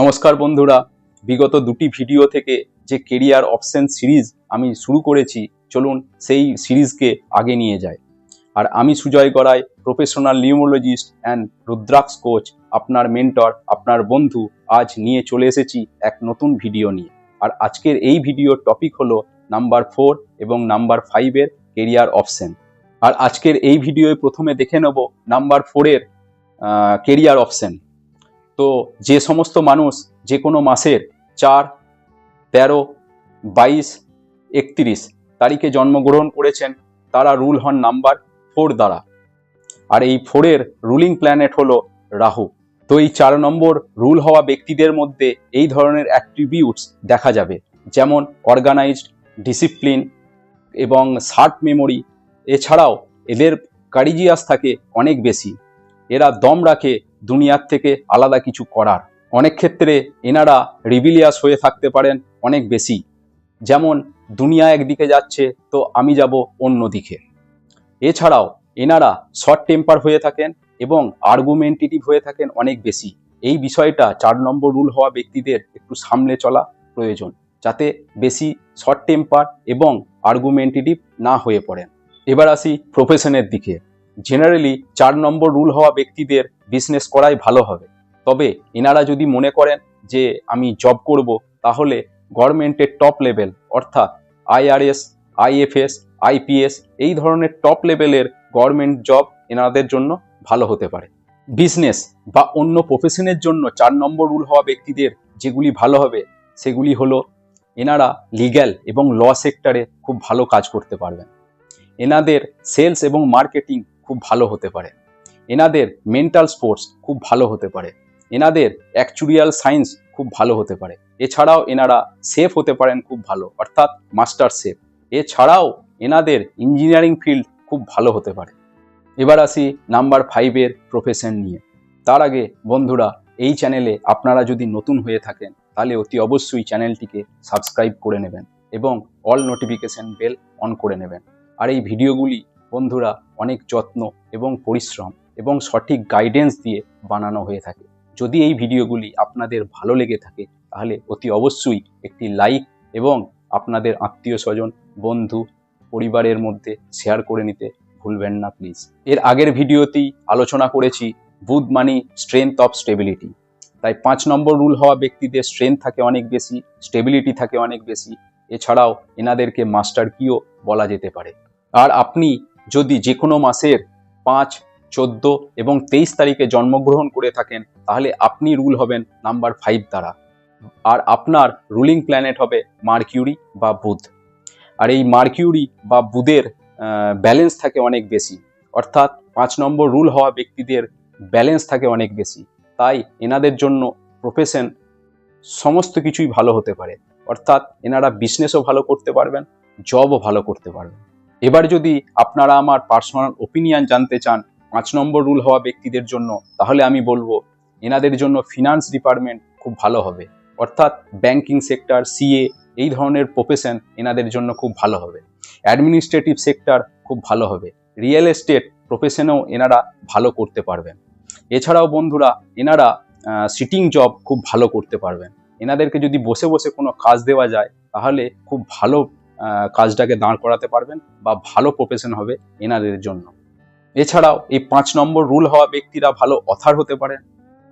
নমস্কার বন্ধুরা। বিগত দুটি ভিডিও থেকে যে কেরিয়ার অপশন সিরিজ আমি শুরু করেছি, চলুন সেই সিরিজকে আগে নিয়ে যায় আর আমি Sujoy Garai professional numerologist and Rudraksha coach আপনার মেন্টর আপনার বন্ধু, আজ নিয়ে চলে এসেছি এক নতুন ভিডিও নিয়ে। আর আজকের এই ভিডিওর টপিক হলো নাম্বার ফোর এবং নাম্বার ফাইভের কেরিয়ার অপশন আর আজকের এই ভিডিওয় প্রথমে দেখে নেব নাম্বার ফোরের কেরিয়ার অপশন তো যে সমস্ত মানুষ যে কোনো মাসের চার, তেরো, বাইশ, একত্রিশ তারিখে জন্মগ্রহণ করেছেন, তারা রুল হন নাম্বার ফোর দ্বারা। আর এই ফোরের রুলিং প্ল্যানেট হলো রাহু। তো এই চার নম্বর রুল হওয়া ব্যক্তিদের মধ্যে এই ধরনের অ্যাট্রিবিউটস দেখা যাবে। যেমন অর্গানাইজড ডিসিপ্লিন এবং শার্ট মেমোরি এছাড়াও এদের কারিজিয়াস থাকে অনেক বেশি। এরা দম রাখে দুনিয়ার থেকে আলাদা কিছু করার। অনেক ক্ষেত্রে এনারা রিবিলিয়াস হয়ে থাকতে পারেন অনেক বেশি। যেমন, দুনিয়া একদিকে যাচ্ছে, তো আমি যাব অন্য দিকে। এছাড়াও এনারা শর্ট টেম্পার হয়ে থাকেন এবং আর্গুমেন্টেটিভ হয়ে থাকেন অনেক বেশি। এই বিষয়টা চার নম্বর রুল হওয়া ব্যক্তিদের একটু সামলে চলা প্রয়োজন, যাতে বেশি শর্ট টেম্পার এবং আর্গুমেন্টেটিভ না হয়ে পড়েন। এবার আসি প্রফেশনের দিকে। জেনারেলি চার নম্বর রুল হওয়া ব্যক্তিদের বিজনেস করাই ভালো হবে। তবে এনারা যদি মনে করেন যে আমি জব করব, তাহলে গভর্নমেন্টের টপ লেভেল অর্থাৎ আইআরএস আইএফএস আইপিএস এই ধরনের টপ লেভেলের গভর্নমেন্ট জব এনাদের জন্য ভালো হতে পারে। বিজনেস বা অন্য প্রফেশনের জন্য চার নম্বর রুল হওয়া ব্যক্তিদের যেগুলি ভালো হবে, সেগুলি হলো এনারা লিগ্যাল এবং ল সেক্টরে খুব ভালো কাজ করতে পারবেন। এনাদের সেলস এবং মার্কেটিং খুব ভালো হতে পারে। এনাদের মেন্টাল স্পোর্টস খুব ভালো হতে পারে। এনাদের অ্যাকচুরিয়াল সায়েন্স খুব ভালো হতে পারে। এছাড়াও এনারা সেফ হতে পারেন খুব ভালো, অর্থাৎ মাস্টার সেফ। এছাড়াও এনাদের ইঞ্জিনিয়ারিং ফিল্ড খুব ভালো হতে পারে। এবার আসি নাম্বার ফাইভের প্রফেশন নিয়ে। তার আগে বন্ধুরা, এই চ্যানেলে আপনারা যদি নতুন হয়ে থাকেন, তাহলে অতি অবশ্যই চ্যানেলটিকে সাবস্ক্রাইব করে নেবেন এবং অল নোটিফিকেশন বেল অন করে নেবেন। আর এই ভিডিওগুলি বন্ধুরা অনেক যত্ন এবং পরিশ্রম এবং সঠিক গাইডেন্স দিয়ে বানানো হয়ে থাকে। যদি এই ভিডিওগুলি আপনাদের ভালো লেগে থাকে, তাহলে অতি অবশ্যই একটি লাইক এবং আপনাদের আত্মীয় স্বজন, বন্ধু, পরিবারের মধ্যে শেয়ার করে নিতে ভুলবেন না প্লিজ এর আগের ভিডিওতেই আলোচনা করেছি বুধ মানি স্ট্রেংথ অফ স্টেবিলিটি তাই পাঁচ নম্বর রুল হওয়া ব্যক্তিদের স্ট্রেংথ থাকে অনেক বেশি স্টেবিলিটি থাকে অনেক বেশি। এছাড়াও এনাদেরকে মাস্টার কিও বলা যেতে পারে। আর আপনি যদি যে কোনো মাসের পাঁচ, চোদ্দ এবং তেইশ তারিখে জন্মগ্রহণ করে থাকেন, তাহলে আপনি রুল হবেন নাম্বার ফাইভ দ্বারা। আর আপনার রুলিং প্ল্যানেট হবে মার্কিউরি বা বুধ। আর এই মার্কিউরি বা বুধের ব্যালেন্স থাকে অনেক বেশি। অর্থাৎ পাঁচ নম্বর রুল হওয়া ব্যক্তিদের ব্যালেন্স থাকে অনেক বেশি। তাই এনাদের জন্য প্রফেশন সমস্ত কিছুই ভালো হতে পারে। অর্থাৎ এনারা বিজনেসও ভালো করতে পারবেন জবও ভালো করতে পারবেন। এবার যদি আপনারা আমার পার্সোনাল ওপিনিয়ন জানতে চান, পাঁচ নম্বর রুল হওয়া ব্যক্তিদের জন্য, তাহলে আমি বলব, এনাদের জন্য ফিনান্স ডিপার্টমেন্ট খুব ভালো হবে। অর্থাৎ ব্যাংকিং সেক্টর সিএ এই ধরনের প্রফেশন এনাদের জন্য খুব ভালো হবে। অ্যাডমিনিস্ট্রেটিভ সেক্টর খুব ভালো হবে। রিয়েল এস্টেট প্রফেশনেও এনারা ভালো করতে পারবেন। এছাড়াও বন্ধুরা, এনারা সিটিং জব খুব ভালো করতে পারবেন। এনাদেরকে যদি বসে বসে কোনো কাজ দেওয়া যায়, তাহলে খুব ভালো কাজটাকে দাঁড় করাতে পারবেন বা ভালো প্রফেশন হবে এনাদের জন্য। এছাড়াও এই পাঁচ নম্বর রুল হওয়া ব্যক্তিরা ভালো অথার হতে পারেন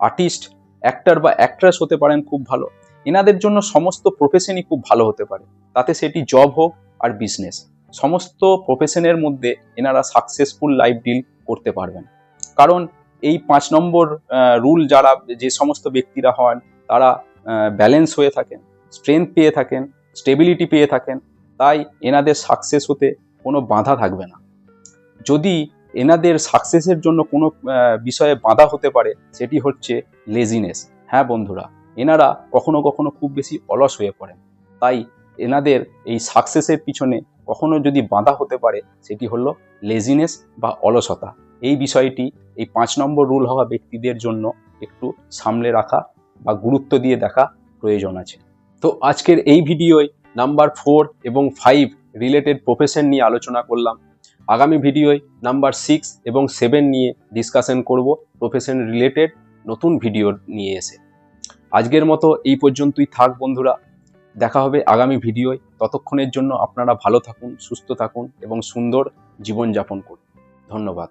আর্টিস্ট অ্যাক্টর বা অ্যাক্ট্রেস হতে পারেন খুব ভালো। এনাদের জন্য সমস্ত প্রফেশনই খুব ভালো হতে পারে। তাতে সেটি জব হোক আর বিজনেস সমস্ত প্রফেশনের মধ্যে এনারা সাকসেসফুল লাইফ ডিল করতে পারবেন। কারণ এই পাঁচ নম্বর রুল যারা, যে সমস্ত ব্যক্তিরা হন, তারা ব্যালেন্স হয়ে থাকেন স্ট্রেংথ পেয়ে থাকেন স্টেবিলিটি পেয়ে থাকেন তাই এনাদের সাকসেস হতে কোনো বাধা থাকবে না। যদি এনাদের সাকসেসের জন্য কোনো বিষয়ে বাধা হতে পারে, সেটি হচ্ছে লেজিনেস হ্যাঁ বন্ধুরা, এনারা কখনো কখনো খুব বেশি অলস হয়ে পড়েন। তাই এনাদের এই সাকসেসের পিছনে কখনো যদি বাধা হতে পারে, সেটি হলো লেজিনেস বা অলসতা। এই বিষয়টি, এই পাঁচ নম্বর রুল হওয়া ব্যক্তিদের জন্য একটু সামলে রাখা বা গুরুত্ব দিয়ে দেখা প্রয়োজন আছে। তো আজকের এই ভিডিওয় নাম্বার ফোর এবং ফাইভ রিলেটেড প্রফেশন নিয়ে আলোচনা করলাম। আগামী ভিডিওয় নাম্বার সিক্স এবং সেভেন নিয়ে ডিসকাশন করব প্রফেশন রিলেটেড নতুন ভিডিও নিয়ে এসে। আজকের মতো এই পর্যন্তই থাক বন্ধুরা। দেখা হবে আগামী ভিডিওয়। ততক্ষণের জন্য আপনারা ভালো থাকুন, সুস্থ থাকুন এবং সুন্দর জীবনযাপন করুন। ধন্যবাদ।